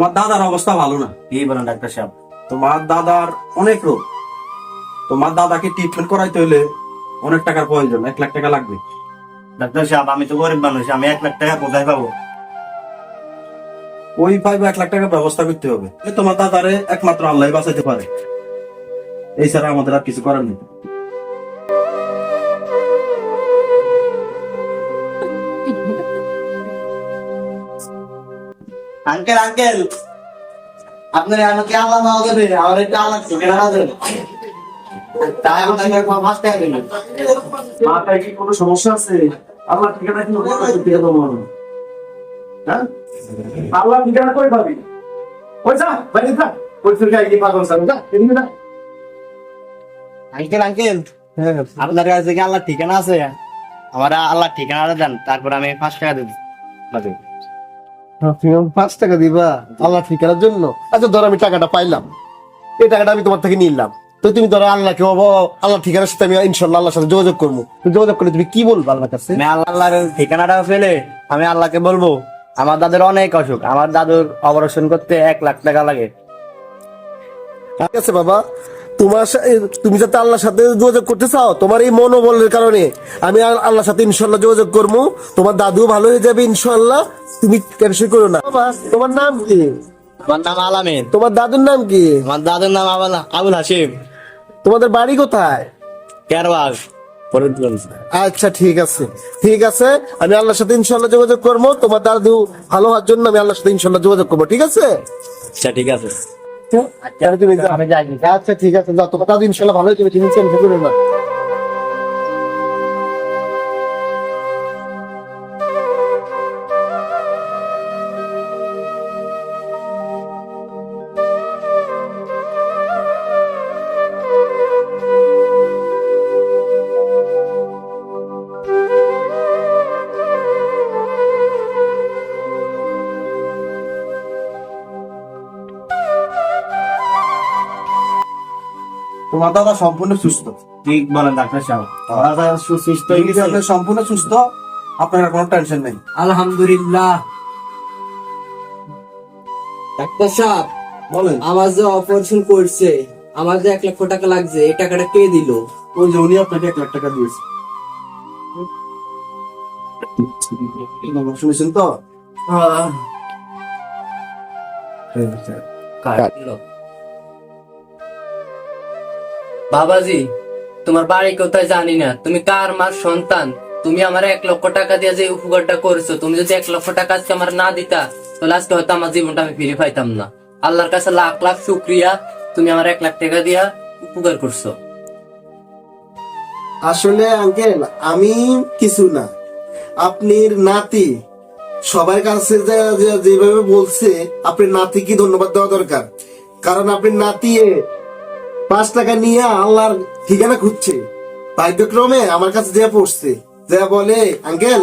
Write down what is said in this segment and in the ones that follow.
তোমার দাদার অবস্থা ভালো না। কি বলেন ডাক্তার সাহেব তোমার দাদার অনেক রোগ। তোমার দাদাকে ট্রিটমেন্ট করাইতে হলে অনেক টাকার প্রয়োজন এক লাখ টাকা লাগবে। ডাক্তার সাহেব আমি তো গরিব মানুষ আমি এক লাখ টাকা কোথায় পাবো? ওই পাইবে এক লাখ টাকার ব্যবস্থা করতে হবে। তোমার দাদারে একমাত্র আল্লাহ বাঁচাইতে পারে। এই ছাড়া আমাদের আর কিছু করার নেই। Uncle uncle. আপনার আমাকে আল্লাহ মাও দেবে আমার একটা আল্লাহ চোখে না দেবে তাই দিন মাথায় কি কোনো সমস্যা আছে? আল্লাহ ঠিকানা কি দিয়ে দেবো হ্যাঁ? আল্লাহ ঠিকানা কই পাবি? ওই যা বাইরে যা। ওই তুই গাই পাগল সামনে যা এদিকে যা। Uncle uncle. আপনার কাছে কি আল্লাহ ঠিকানা আছে? আমার আল্লাহ ঠিকানাটা দেন তারপর আমি পাঁচ টাকা দেব তুমি আমাকে পাঁচ টাকা দিবা আল্লাহ ঠিকানার জন্য। আচ্ছা ধরো আমি টাকাটা পাইলাম। এই টাকাটা আমি তোমার থেকে নিলাম। তো তুমি ধরো আল্লাহকে বাবা আল্লাহ ঠিকানার সাথে আমি ইনশাল্লাহ আল্লাহর সাথে যোগাযোগ করব। তুমি যোগাযোগ করলে তুমি কি বলব আল্লাহর কাছে? আমি আল্লাহ আল্লাহর ঠিকানাটা পেলে আমি আল্লাহকে বলব আমার দাদুর অনেক অসুখ। আমার দাদুর অপারেশন করতে এক লাখ টাকা লাগে। ঠিক আছে বাবা। তোমার তুমি যাতে আল্লাহর সাথে যোগাযোগ করতে চাও তোমার এই মনোবলের কারণে আমি আল্লাহর সাথে ইনশাল্লাহ যোগাযোগ করব। তোমার দাদু ভালো হয়ে যাবে ইনশাল্লাহ তুমি টেনশন করো না। তোমার নাম কি? আমার নাম আলামিন। তোমার দাদুর নাম কি? আমার দাদুর নাম আবুল আবুল হাসিম তোমাদের বাড়ি কোথায়? কেরবাগ আচ্ছা ঠিক আছে। ঠিক আছে আমি আল্লাহর সাথে ইনশাল্লাহ যোগাযোগ করব। তোমার দাদু ভালো হওয়ার জন্য আমি আল্লাহর সাথে ইনশাল্লাহ যোগাযোগ করব ঠিক আছে? আচ্ছা ঠিক আছে। যাও। আমি যাই আচ্ছা ঠিক আছে যাও। তোমার ইনশাল্লাহ ভালো তুমি করো না তোমার দাদা সম্পূর্ণ সুস্থ। ঠিক বলেন ডাক্তার সাহেব। দাদা সুস্থ হয়ে সম্পূর্ণ সুস্থ আপনার কোনো টেনশন নেই। আলহামদুলিল্লাহ। ডাক্তার সাহেব বলেন। আমার যে অপারেশন করছে আমার যে এক লক্ষ টাকা লাগছে এই টাকাটা কে দিল? ওই যে উনি আপনাকে এক লাখ টাকা দিয়েছে। শুনেছেন তো? বাবাজি, তোমার বাড়ি কোথায় জানি না। তুমি কার মার সন্তান? তুমি আমার এক লক্ষ টাকা দিয়ে যে উপকারটা করেছ, তুমি যদি এক লক্ষ টাকা আজকে আমার না দিতা, তাহলে আজকে হয়তো আমার জীবনটা আমি ফিরে পাইতাম না। আল্লাহর কাছে লাখ লাখ শুক্রিয়া, তুমি আমার এক লাখ টাকা দিয়া উপকার করছ। আসলে আঙ্কেল, আমি কিছু না। আপনার নাতি, সবার কাছে যেভাবে বলছে, আপনার নাতিকে ধন্যবাদ দেওয়া দরকার। কারণ আপনি নাতি পাঁচ টাকা নিয়ে আল্লাহর ঠিকানা খুঁজছে। ভাগ্যক্রমে আমার কাছে যে পড়ছে। যে বলে আঙ্কেল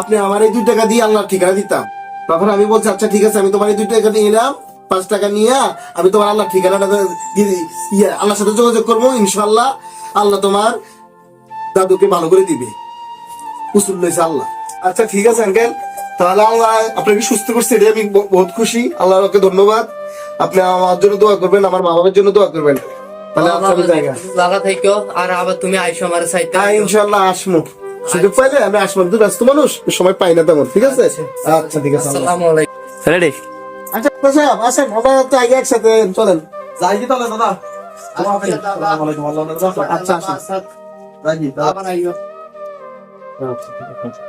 আপনি আমার এই দুই টাকা দিয়ে আল্লাহর ঠিকানা দিতাম। তখন আমি বলছি আচ্ছা ঠিক আছে আমি তোমার এই দুই টাকা নিয়ে এলাম। পাঁচ টাকা নিয়ে আমি তোমার আল্লাহ ঠিকানাটা ইয়ে, আল্লাহর সাথে যোগাযোগ করব। ইনশাল্লাহ আল্লাহ তোমার দাদুকে ভালো করে দিবে। উসুল লইছে আল্লাহ। আচ্ছা ঠিক আছে আঙ্কেল। তাহলে আল্লাহ আপনাকে সুস্থ করছে এটা আমি বহুত খুশি। আল্লাহকে ধন্যবাদ। আপনি আমার জন্য দোয়া করবেন আমার মা বাবার জন্য দোয়া করবেন। তাহলে আচ্ছা আমি জায়গা থাইকো। আর আবার তুমি আইসো আমার সাইতে হ্যাঁ ইনশাল্লাহ আসমু। সুযোগ পাইলে আমি আসব তুই ব্যস্ত মানুষ সময় পাই না তেমন ঠিক আছে? আচ্ছা। ঠিক আছে আসসালামু আলাইকুম। রেডি আচ্ছা সাহেব আসেন আমরা তো আগে একসাথে চলেন। যাই কি তাহলে দাদা। আসসালামু আলাইকুম আল্লাহ। আচ্ছা আচ্ছা যাই কি, দাদা। আবার আইও। আচ্ছা, ঠিক আছে।